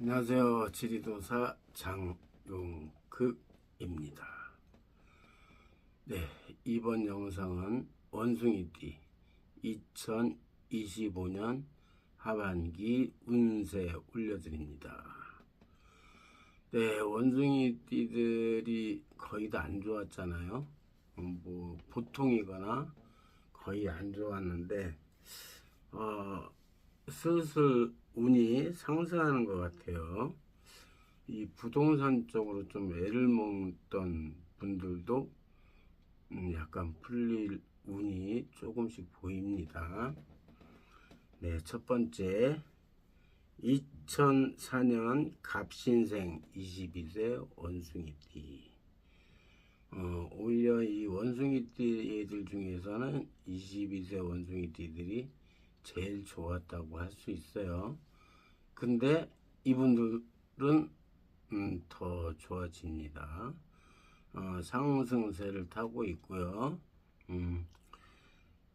안녕하세요. 지리도사 장용극입니다. 네, 이번 영상은 원숭이띠 2025년 하반기 운세 올려드립니다. 네, 원숭이띠들이 거의 다 안 좋았잖아요. 음, 뭐 보통이거나 거의 안 좋았는데 어, 슬슬 운이 상승하는 것 같아요. 이 부동산 쪽으로 좀 애를 먹던 분들도 음, 약간 풀릴 운이 조금씩 보입니다. 네, 첫 번째 2004년 갑신생 22세 원숭이띠. 어, 오히려 이 원숭이띠 애들 중에서는 22세 원숭이띠들이 제일 좋았다고 할 수 있어요. 근데 이분들은 음, 더 좋아집니다. 어, 상승세를 타고 있고요. 음,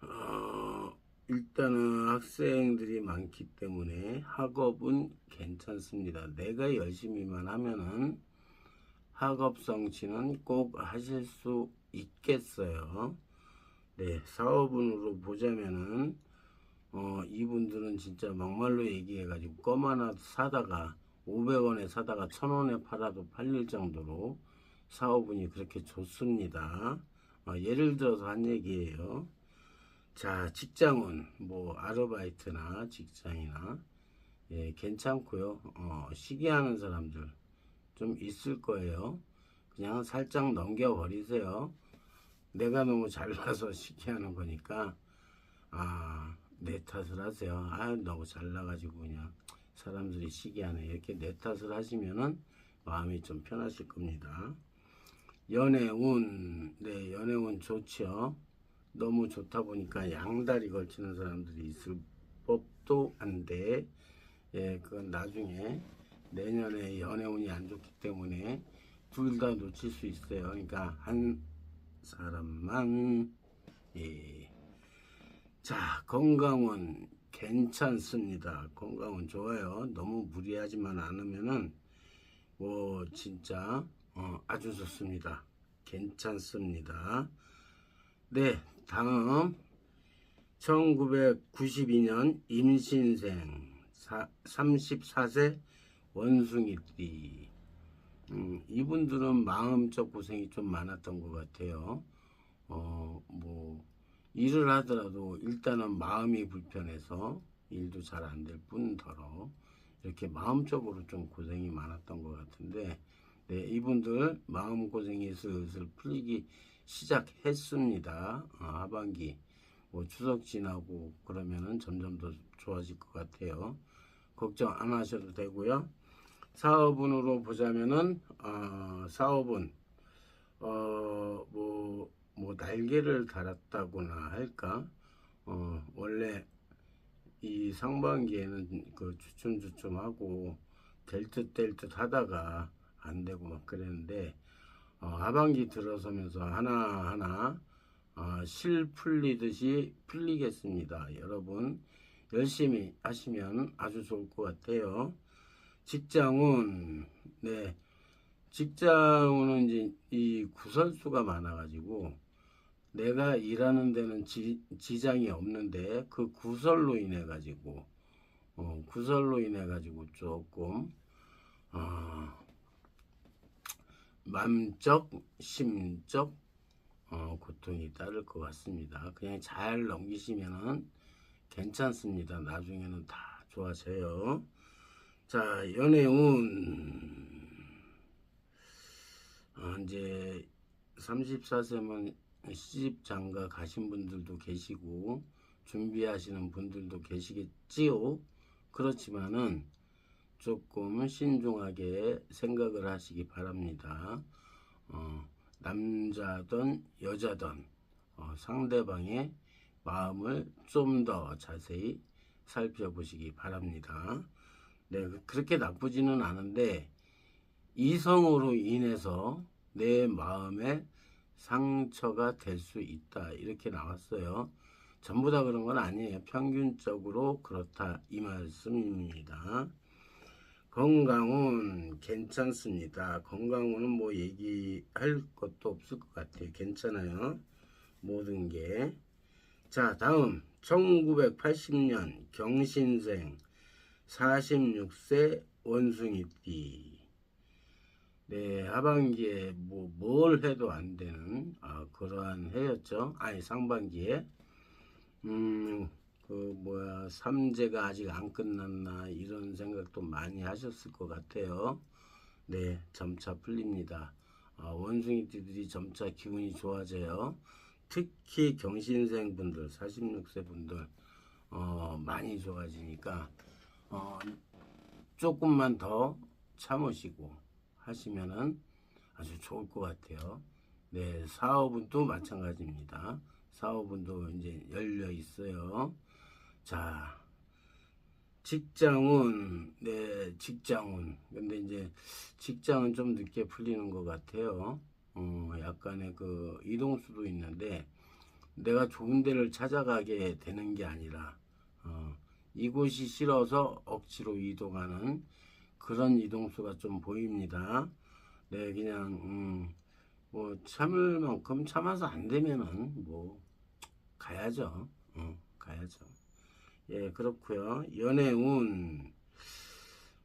어, 일단은 학생들이 많기 때문에 학업은 괜찮습니다. 내가 열심히만 하면은 학업 성취는 꼭 하실 수 있겠어요. 네, 사업운으로 보자면은 어, 이분들은 진짜 막말로 얘기해가지고 껌 하나 사다가 500원에 사다가 1000원에 팔아도 팔릴 정도로 사업운이 그렇게 좋습니다. 어, 예를 들어서 한 얘기예요. 자, 직장운, 뭐, 아르바이트나 직장이나, 예, 괜찮고요. 어, 시기하는 사람들 좀 있을 거예요. 그냥 살짝 넘겨버리세요. 내가 너무 잘나서 시기하는 거니까, 아, 내 탓을 하세요. 아, 너무 잘나가지고 그냥 사람들이 시기하네. 이렇게 내 탓을 하시면은 마음이 좀 편하실 겁니다. 연애운, 네, 연애운 좋죠. 너무 좋다 보니까 양다리 걸치는 사람들이 있을 법도 한데, 예, 그건 나중에 내년에 연애운이 안 좋기 때문에 둘 다 놓칠 수 있어요. 그러니까 한 사람만, 예. 자, 건강은 괜찮습니다. 건강은 좋아요. 너무 무리하지만 않으면은 뭐 진짜 어, 아주 좋습니다. 괜찮습니다. 네, 다음 1992년 임신생 34세 원숭이띠 음, 이분들은 마음적 고생이 좀 많았던 것 같아요. 어, 뭐 일을 하더라도 일단은 마음이 불편해서 일도 잘 안 될 뿐더러 이렇게 마음적으로 좀 고생이 많았던 것 같은데 네, 이분들 마음 고생이 슬슬 풀리기 시작했습니다. 어, 하반기 뭐 추석 지나고 그러면은 점점 더 좋아질 것 같아요. 걱정 안 하셔도 되고요. 사업운으로 보자면은 어, 사업은 어 뭐 뭐 날개를 달았다고나 할까? 어, 원래 이 상반기에는 그 주춤주춤하고 될 듯 될 듯 하다가 안 되고 막 그랬는데 어, 하반기 들어서면서 하나하나 어, 실 풀리듯이 풀리겠습니다. 여러분 열심히 하시면 아주 좋을 것 같아요. 직장은 네 직장은 이제 이 구설수가 많아가지고 내가 일하는 데는 지, 지장이 없는데 그 구설로 인해 가지고 어, 구설로 인해 가지고 조금 어, 맘적 심적 어, 고통이 따를 것 같습니다. 그냥 잘 넘기시면은 괜찮습니다. 나중에는 다 좋아져요. 자 연애운 어, 이제 34세면 시집 장가 가신 분들도 계시고 준비하시는 분들도 계시겠지요. 그렇지만은 조금 신중하게 생각을 하시기 바랍니다. 어, 남자든 여자든 어, 상대방의 마음을 좀 더 자세히 살펴보시기 바랍니다. 네, 그렇게 나쁘지는 않은데 이성으로 인해서 내 마음에 상처가 될 수 있다 이렇게 나왔어요. 전부 다 그런 건 아니에요. 평균적으로 그렇다 이 말씀입니다. 건강은 괜찮습니다. 건강은 뭐 얘기할 것도 없을 것 같아요. 괜찮아요. 모든 게. 자, 다음 1980년 경신생 46세 원숭이띠. 네, 하반기에 뭐 뭘 해도 안 되는 아, 그러한 해였죠. 아니 상반기에 음, 그 뭐야 삼재가 아직 안 끝났나 이런 생각도 많이 하셨을 것 같아요. 네, 점차 풀립니다. 아, 원숭이띠들이 점차 기운이 좋아져요. 특히 경신생 분들, 46세 분들 어, 많이 좋아지니까 어, 조금만 더 참으시고 하시면은 아주 좋을 것 같아요. 네, 사업은 또 마찬가지입니다. 사업은도 이제 열려 있어요. 자, 직장은, 네, 직장은. 근데 이제 직장은 좀 늦게 풀리는 것 같아요. 어, 약간의 그 이동수도 있는데 내가 좋은 데를 찾아가게 되는 게 아니라, 어, 이곳이 싫어서 억지로 이동하는 그런 이동수가 좀 보입니다. 네, 그냥, 음, 뭐, 참을 만큼 참아서 안 되면은, 뭐, 가야죠. 어, 가야죠. 예, 그렇고요 연애운,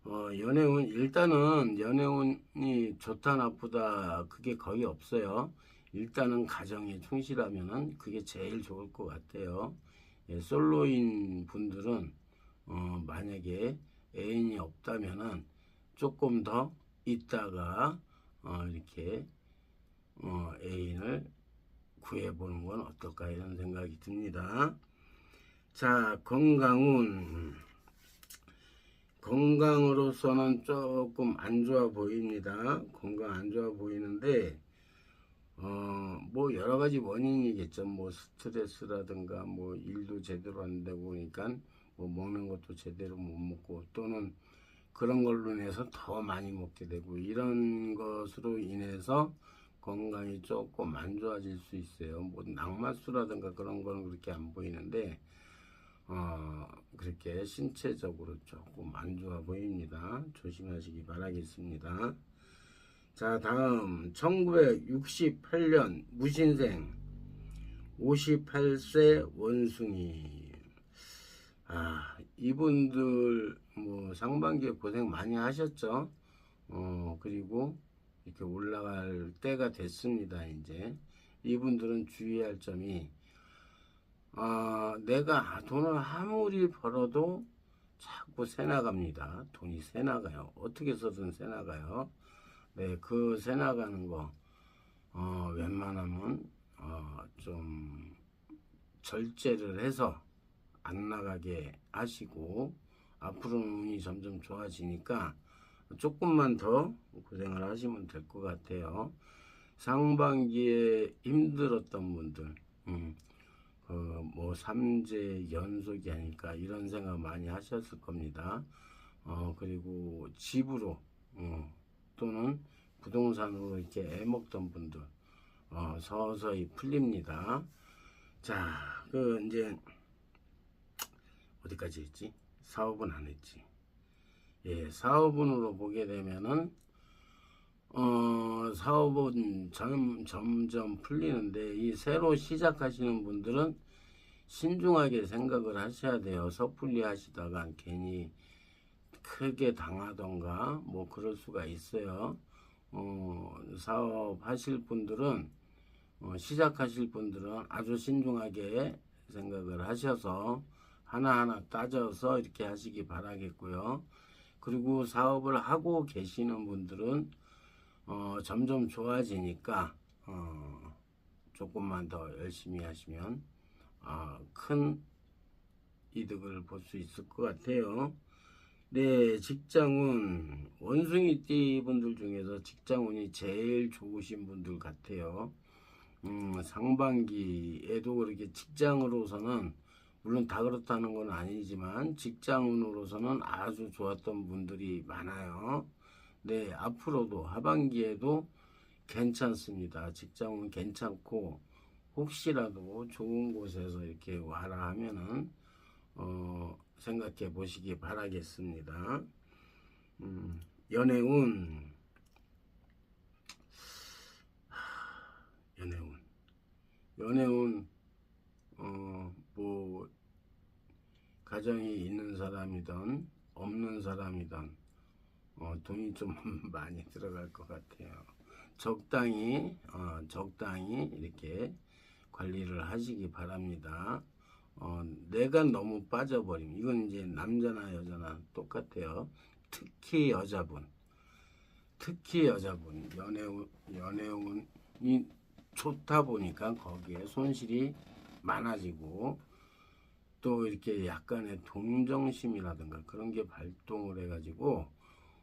어, 연애운, 일단은 연애운이 좋다, 나쁘다, 그게 거의 없어요. 일단은 가정에 충실하면은 그게 제일 좋을 것 같아요. 예, 솔로인 분들은, 어, 만약에 애인이 없다면은 조금 더 있다가, 어, 이렇게, 어, 애인을 구해보는 건 어떨까 이런 생각이 듭니다. 자, 건강은 건강으로서는 조금 안 좋아 보입니다. 건강 안 좋아 보이는데 어, 뭐 여러 가지 원인이겠죠. 뭐 스트레스라든가 뭐 일도 제대로 안 되고 그러니까 뭐 먹는 것도 제대로 못 먹고 또는 그런 걸로 인해서 더 많이 먹게 되고 이런 것으로 인해서 건강이 조금 안 좋아질 수 있어요. 뭐 낙마수라든가 그런 거는 그렇게 안 보이는데 어, 그렇게 신체적으로 조금 안 좋아 보입니다. 조심하시기 바라겠습니다. 자, 다음 1968년 무신생 58세 원숭이 아, 이분들 뭐 상반기에 고생 많이 하셨죠. 어, 그리고 이렇게 올라갈 때가 됐습니다. 이제 이분들은 주의할 점이 아, 내가 돈을 아무리 벌어도 자꾸 새 나갑니다. 돈이 새 나가요. 어떻게 써든 새 나가요. 네, 그 새 나가는 거 어, 웬만하면 어, 좀 절제를 해서 안 나가게 하시고 앞으로는 운이 점점 좋아지니까 조금만 더 고생을 하시면 될 것 같아요. 상반기에 힘들었던 분들, 음, 그뭐 삼재 연속이 아닐까 이런 생각 많이 하셨을 겁니다. 어, 그리고 집으로 어, 또는 부동산으로 이렇게 애먹던 분들 어, 서서히 풀립니다. 자, 그 이제 어디까지 했지? 사업은 안 했지. 예, 사업운으로 보게 되면은 어, 사업은 점, 점점 풀리는데 이 새로 시작하시는 분들은 신중하게 생각을 하셔야 돼요. 섣불리 하시다가 괜히 크게 당하던가 뭐 그럴 수가 있어요. 어, 사업 하실 분들은 어, 시작하실 분들은 아주 신중하게 생각을 하셔서 하나하나 따져서 이렇게 하시기 바라겠고요. 그리고 사업을 하고 계시는 분들은 어, 점점 좋아지니까 어, 조금만 더 열심히 하시면 어, 큰 이득을 볼 수 있을 것 같아요. 네, 직장운 원숭이띠 분들 중에서 직장운이 제일 좋으신 분들 같아요. 음, 상반기에도 그렇게 직장으로서는 물론 다 그렇다는 건 아니지만 직장운으로서는 아주 좋았던 분들이 많아요. 네, 앞으로도 하반기에도 괜찮습니다. 직장은 괜찮고 혹시라도 좋은 곳에서 이렇게 와라 하면은 어, 생각해 보시기 바라겠습니다. 음, 연애운 하, 연애운 연애운 어뭐 가정이 있는 사람이든 없는 사람이든 어, 돈이 좀 많이 들어갈 것 같아요. 적당히 어, 적당히 이렇게 관리를 하시기 바랍니다. 어, 내가 너무 빠져버리면 이건 이제 남자나 여자나 똑같아요. 특히 여자분, 특히 여자분 연애운 연애운이 좋다 보니까 거기에 손실이 많아지고 또 이렇게 약간의 동정심이라든가 그런 게 발동을 해가지고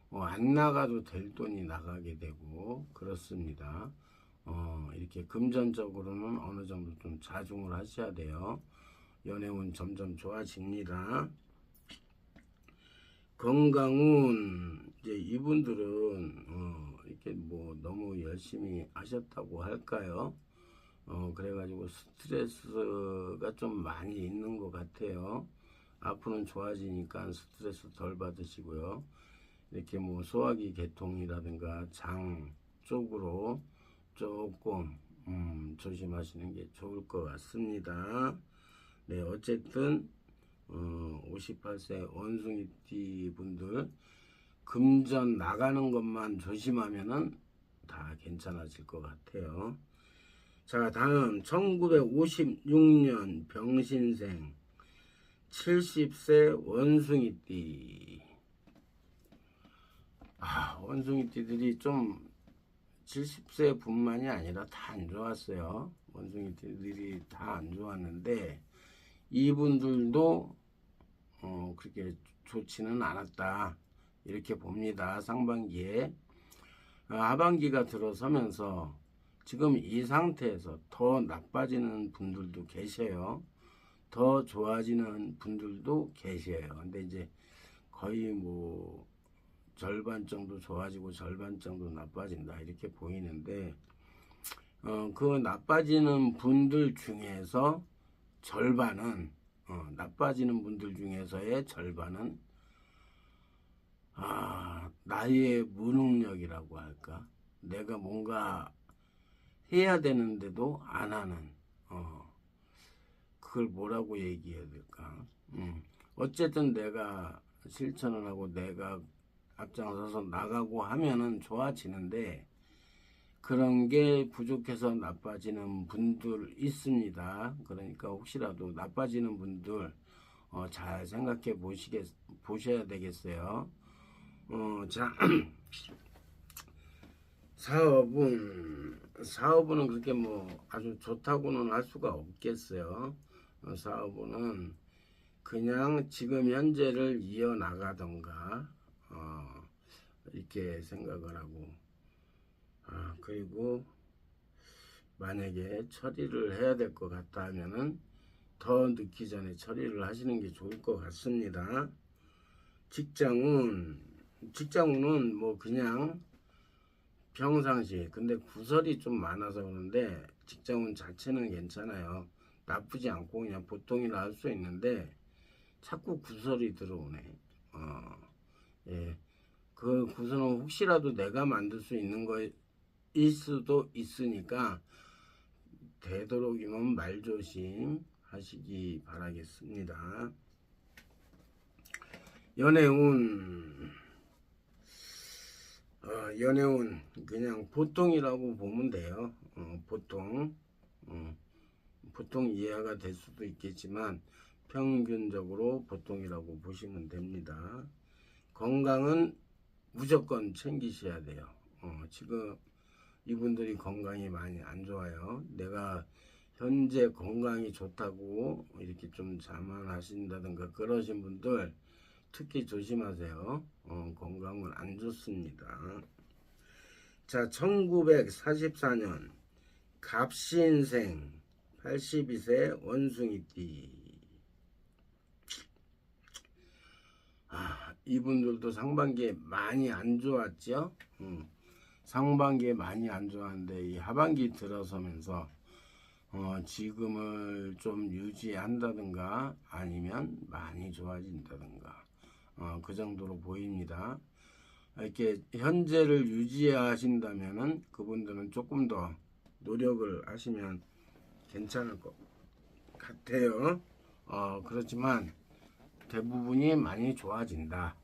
어, 안 나가도 될 돈이 나가게 되고 그렇습니다. 어, 이렇게 금전적으로는 어느 정도 좀 자중을 하셔야 돼요. 연애운 점점 좋아집니다. 건강운 이제 이분들은 어, 이렇게 뭐 너무 열심히 하셨다고 할까요? 어, 그래가지고 스트레스가 좀 많이 있는 것 같아요. 앞으로는 좋아지니까 스트레스 덜 받으시고요. 이렇게 뭐 소화기 개통이라든가 장 쪽으로 조금 음, 조심하시는 게 좋을 것 같습니다. 네, 어쨌든 어, 58세 원숭이띠 분들 금전 나가는 것만 조심하면은 다 괜찮아질 것 같아요. 자, 다음 1956년 병신생 70세 원숭이띠. 아, 원숭이띠들이 좀 70세 뿐만이 아니라 다 안 좋았어요. 원숭이띠들이 다 안 좋았는데 이분들도 어, 그렇게 좋지는 않았다. 이렇게 봅니다. 상반기에 어, 하반기가 들어서면서 지금 이 상태에서 더 나빠지는 분들도 계셔요. 더 좋아지는 분들도 계셔요. 근데 이제 거의 뭐 절반 정도 좋아지고 절반 정도 나빠진다 이렇게 보이는데 어, 그 나빠지는 분들 중에서 절반은 어, 나빠지는 분들 중에서의 절반은 아, 나의 무능력이라고 할까? 내가 뭔가 해야 되는데도 안 하는 어, 그걸 뭐라고 얘기해야 될까? 음, 어쨌든 내가 실천을 하고 내가 앞장서서 나가고 하면은 좋아지는데 그런 게 부족해서 나빠지는 분들 있습니다. 그러니까 혹시라도 나빠지는 분들 어, 잘 생각해 보시겠 보셔야 되겠어요. 어, 자 사업은 사업은 그렇게 뭐 아주 좋다고는 할 수가 없겠어요. 어, 사업은 그냥 지금 현재를 이어 나가던가 어, 이렇게 생각을 하고 아, 그리고 만약에 처리를 해야 될 것 같다 하면은 더 늦기 전에 처리를 하시는 게 좋을 것 같습니다. 직장은 직장운은 뭐 그냥 평상시 근데 구설이 좀 많아서 그런데 직장운 자체는 괜찮아요. 나쁘지 않고 그냥 보통이라 할 수 있는데 자꾸 구설이 들어오네. 어, 예. 그 구설은 혹시라도 내가 만들 수 있는 거일 수도 있으니까 되도록이면 말조심 하시기 바라겠습니다. 연애운 어, 연애운 그냥 보통이라고 보면 돼요. 어, 보통 어, 보통 이해가 될 수도 있겠지만 평균적으로 보통이라고 보시면 됩니다. 건강은 무조건 챙기셔야 돼요. 어, 지금 이분들이 건강이 많이 안 좋아요. 내가 현재 건강이 좋다고 이렇게 좀 자만하신다든가 그러신 분들 특히 조심하세요. 어, 건강은 안 좋습니다. 자, 1944년 갑신생 82세 원숭이띠. 아, 이분들도 상반기에 많이 안 좋았죠? 음, 상반기에 많이 안 좋았는데 이 하반기 들어서면서 어, 지금을 좀 유지한다든가 아니면 많이 좋아진다든가 어, 그 정도로 보입니다. 이렇게 현재를 유지하신다면은 그분들은 조금 더 노력을 하시면 괜찮을 것 같아요. 어, 그렇지만 대부분이 많이 좋아진다.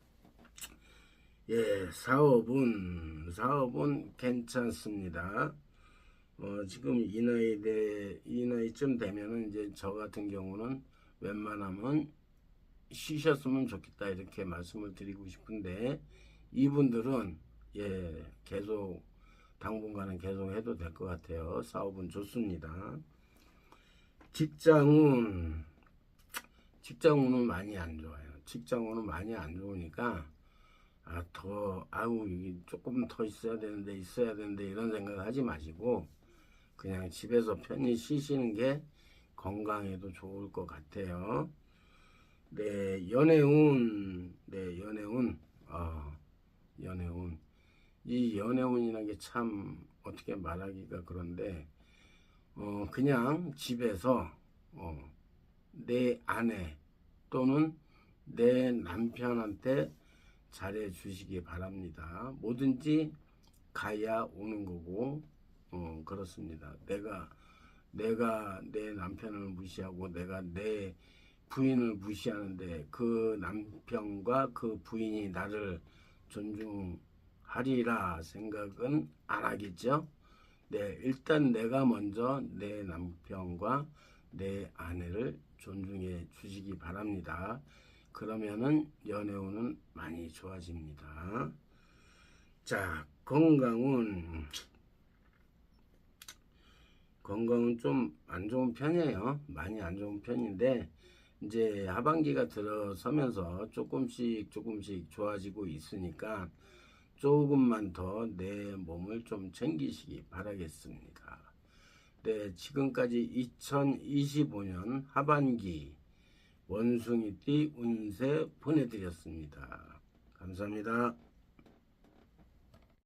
예, 사업은 사업은 괜찮습니다. 어, 지금 이 나이 대, 이 나이쯤 되면은 이제 저 같은 경우는 웬만하면 쉬셨으면 좋겠다 이렇게 말씀을 드리고 싶은데 이분들은 예 계속 당분간은 계속 해도 될 것 같아요. 사업은 좋습니다. 직장은 직장운은 많이 안 좋아요. 직장운은 많이 안 좋으니까 아 더 아우 이게 조금 더 있어야 되는데 있어야 되는데 이런 생각을 하지 마시고 그냥 집에서 편히 쉬시는 게 건강에도 좋을 것 같아요. 네, 연애운, 네, 연애운, 아, 연애운. 이 연애운이라는 게 참 어떻게 말하기가 그런데, 어, 그냥 집에서, 어, 내 아내 또는 내 남편한테 잘해 주시기 바랍니다. 뭐든지 가야 오는 거고, 어, 그렇습니다. 내가, 내가 내 남편을 무시하고 내가 내 부인을 무시하는데 그 남편과 그 부인이 나를 존중하리라 생각은 안 하겠죠? 네, 일단 내가 먼저 내 남편과 내 아내를 존중해 주시기 바랍니다. 그러면은 연애운은 많이 좋아집니다. 자, 건강은 건강은 좀 안 좋은 편이에요. 많이 안 좋은 편인데 이제 하반기가 들어서면서 조금씩 조금씩 좋아지고 있으니까 조금만 더 내 몸을 좀 챙기시기 바라겠습니다. 네, 지금까지 2025년 하반기 원숭이띠 운세 보내드렸습니다. 감사합니다.